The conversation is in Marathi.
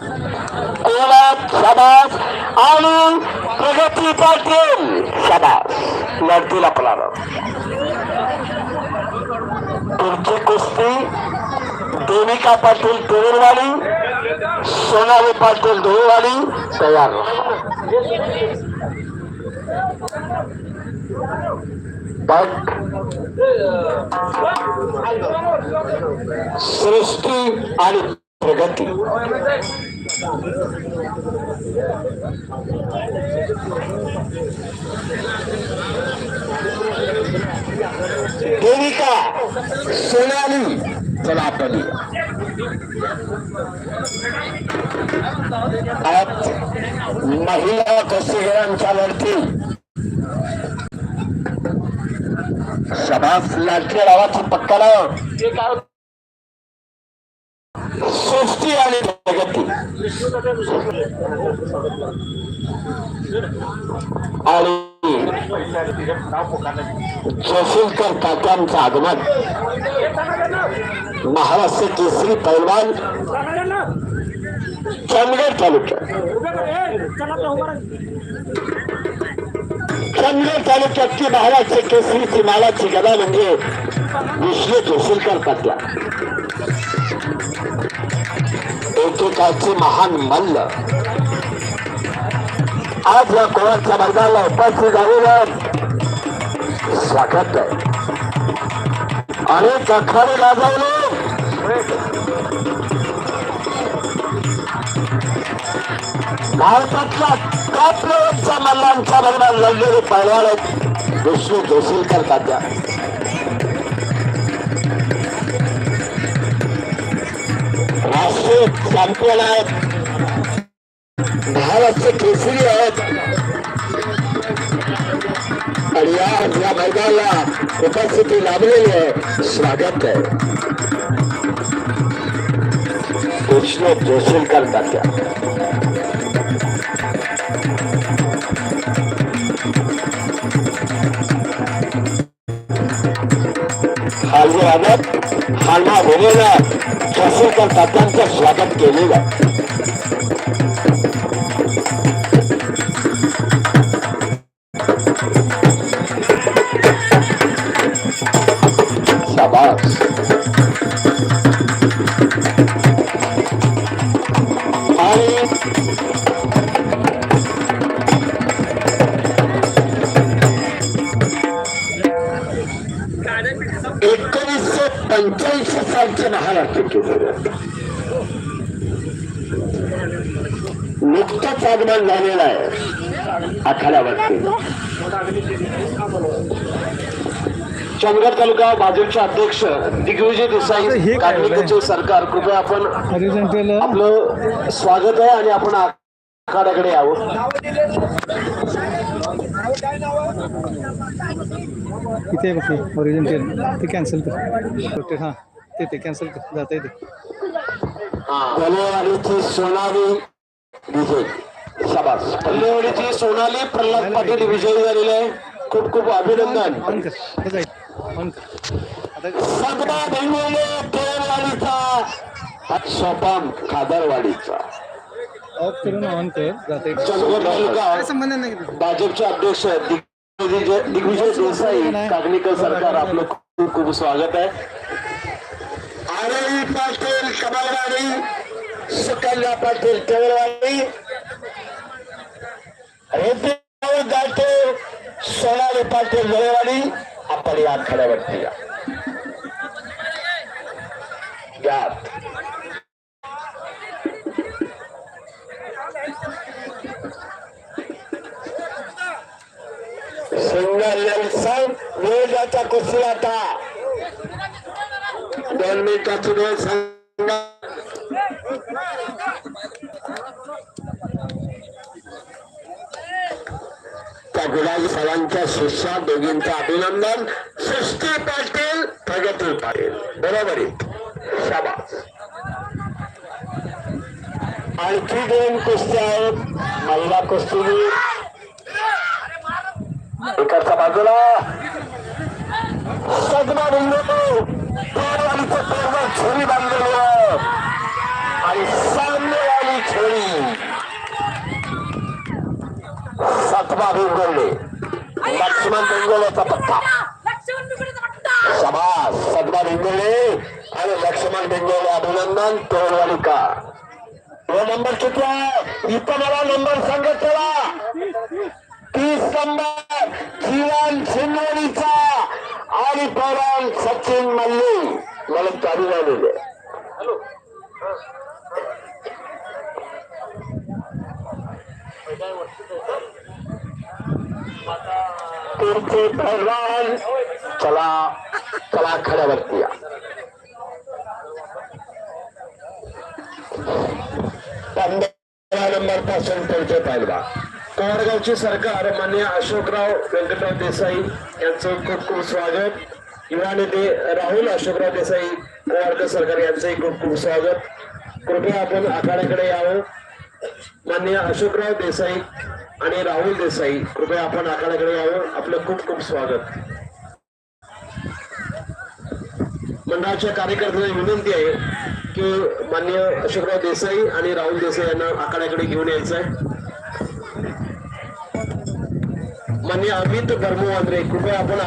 कोलात शाबास आणि प्रगती पाटील शाबास लढतील आपला पुढची कुस्ती देविका पाटील टेरवाडी सोनाली पाटील धुळवाडी तयार बट सृष्टी आणि प्रगती देविका सोनाली कलापली आज महिला कुस्तीगीरांच्या लढती सभा लाटके नावाची पक्का लाव सृष्टी आणि प्रगती. आणि जोशीलकर काकांचं आगमन. महाराष्ट्र केसरी पैलवान चंदगड तालुक्यात चंदगड तालुक्यातली महाराष्ट्र केसरीची मालाची गदा म्हणजे विष्णू जोशीलकर पाटला. एकेकाचे महान मल्ल. आज या कोणाच्या मैदानाला उपस्थित झालेलं स्वागत आहे. अनेक अखाडे गाजवले भारतातल्या टॉप लेवलच्या मल्लांच्या दरम्यान लढलेले पैलवान आहेत. विष्णू जोशीलकर तात्या राष्ट्रीय चॅम्पियन आहेत महाराष्ट्र केसरी आहेत. आणि या या मैदानाला उपस्थिती लाभलेली आहे. स्वागत आहे. विष्णू जोशीलकर तात्या. हालवी राहण्यात हालमा भूमीला स्वागत केलेलं. शाबास. एकोणीसशे पंच्याऐंशी सालचे महाराष्ट्र केसरी नुकतंच आगमन झालेलं आहे आखाड्यावरती चंदगड तालुका भाजपचे अध्यक्ष दिग्विजय देसाई कार्मिकाचे सरकार कृपया आपण आपलं स्वागत आहे आणि आपण आखाड्याकडे यावं. इथे बघ हॉरिझॉन्टल ते कॅन्सल कर. हां. ते ते कॅन्सल जाता येते सोनाली विजय. शाबास. पल्लेवाडीची सोनाली प्रल्हाद पाटील विजयी झालेले आहे. खूप खूप अभिनंदन. ऑन कर. हे जाईल. ऑन कर. आता सगळा भिंगोले केरवाडीचा सोपाम खादरवाडीचा. ऑफ करून ऑन कर. जाता भाजपचे अध्यक्ष दिग्विजय दिग्विजय देसाई कागणीकर सरकार आपलं खूप खूप स्वागत आहे. आनंदी पाटील कमलवाडी सुकन्या पाटील केवळवाडी रेड्डी दाटे सोनाली पाटील जळेवाडी आपण या आखाड्यावरती या. यात सिंगल लेन्सन वेगाचा कुस्ती आता. दोन मिनिटाची वेळ सांगा. त्या गुलाजी सरांच्या शिष्या दोघींचं अभिनंदन. सृष्टी पाटील प्रगती पाटील. बरोबर आहे. शाबास. आणखी दोन कुस्त्या आहेत. महिला कुस्ती एकाच्या बाजूला. सदमा बिंदू. पेरवालीचं पूर्ण छोरी बांधलेली आहे आणि सामनेवालीच्या छोळी सातवा भिंगोले लक्ष्मण बेंगोल्याचा पत्ता सभा शबास सदमा भिंगोले आणि लक्ष्मण भिंगोले अभिनंदन तोरवालिका तो नंबर किती आहे इथं मला नंबर सांगत चला तीस नंबर जीवन शिंगोलीचा आणि पौराण सचिन मल्ली मला चालू झालेले तुमचे पहलवान चला चला खड्यावरती या. पंधरा नंबरपासून तुमचे पहलवान कोरगावची सरकार मान्य अशोकराव व्यंकटराव देसाई यांचं खूप खूप स्वागत. युवा नेते राहुल अशोकराव देसाई कोरगाव सरकार यांचंही खूप खूप स्वागत. कृपया आपण आखाड्याकडे यावं. मान्य अशोकराव देसाई आणि राहुल देसाई कृपया आपण आखाड्याकडे यावं. आपलं खूप खूप स्वागत. मंडळाच्या कार्यकर्त्यांना विनंती आहे की मान्य अशोकराव देसाई आणि राहुल देसाई यांना आखाड्याकडे घेऊन यायचं आहे मान्य अमित बर्मू वांद्रे कृपया आपण